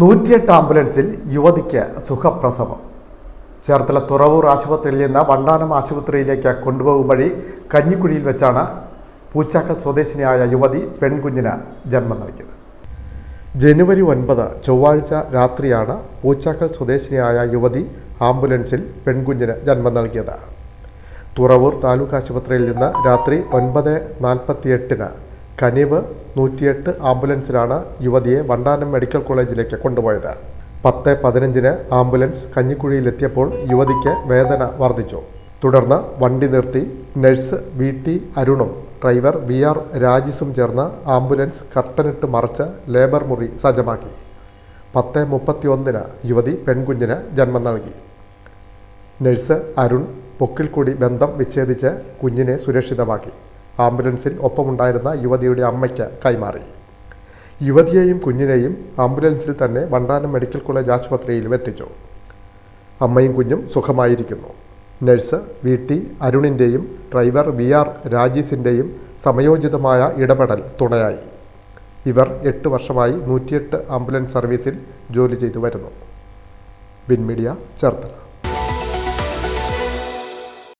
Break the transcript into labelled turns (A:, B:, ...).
A: നൂറ്റിയെട്ട് ആംബുലൻസിൽ യുവതിക്ക് സുഖപ്രസവം. ചേർത്തല തുറവൂർ ആശുപത്രിയിൽ നിന്ന് വണ്ടാനം ആശുപത്രിയിലേക്ക് കൊണ്ടുപോകും വഴി കഞ്ഞിക്കുഴിയിൽ വെച്ചാണ് പൂച്ചാക്കൽ സ്വദേശിനിയായ യുവതി പെൺകുഞ്ഞിന് ജന്മം നൽകിയത്. ജനുവരി ഒൻപത് ചൊവ്വാഴ്ച രാത്രിയാണ് പൂച്ചാക്കൽ സ്വദേശിനിയായ യുവതി ആംബുലൻസിൽ പെൺകുഞ്ഞിന് ജന്മം നൽകിയത്. തുറവൂർ താലൂക്ക് ആശുപത്രിയിൽ നിന്ന് രാത്രി ഒൻപത് നാൽപ്പത്തിയെട്ടിന് കനിവ് നൂറ്റിയെട്ട് ആംബുലൻസിലാണ് യുവതിയെ വണ്ടാനം മെഡിക്കൽ കോളേജിലേക്ക് കൊണ്ടുപോയത്. പത്ത് പതിനഞ്ചിന് ആംബുലൻസ് കഞ്ഞിക്കുഴിയിലെത്തിയപ്പോൾ യുവതിക്ക് വേദന വർദ്ധിച്ചു. തുടർന്ന് വണ്ടി നിർത്തി നഴ്സ് വി ടി അരുണും ഡ്രൈവർ വി ആർ രാജിസും ചേർന്ന് ആംബുലൻസ് കർട്ടനിട്ട് മറച്ച് ലേബർ മുറി സജ്ജമാക്കി. പത്ത് മുപ്പത്തിയൊന്നിന് യുവതി പെൺകുഞ്ഞിന് ജന്മം നൽകി. നഴ്സ് അരുൺ പൊക്കിൽ കൂടി ബന്ധം വിച്ഛേദിച്ച് കുഞ്ഞിനെ സുരക്ഷിതമാക്കി. ആംബുലൻസിൽ ഒപ്പമുണ്ടായിരുന്ന യുവതിയുടെ അമ്മയ്ക്ക് കൈമാറി. യുവതിയെയും കുഞ്ഞിനെയും ആംബുലൻസിൽ തന്നെ വണ്ടാനം മെഡിക്കൽ കോളേജ് ആശുപത്രിയിലും എത്തിച്ചു. അമ്മയും കുഞ്ഞും സുഖമായിരിക്കുന്നു. നഴ്സ് വി ടി അരുണിന്റെയും ഡ്രൈവർ വി ആർ രാജീസിന്റെയും സമയോചിതമായ ഇടപെടൽ തുണയായി. ഇവർ എട്ട് വർഷമായി നൂറ്റിയെട്ട് ആംബുലൻസ് സർവീസിൽ ജോലി ചെയ്തു വരുന്നു. വിൻമീഡിയ ചേർത്തല.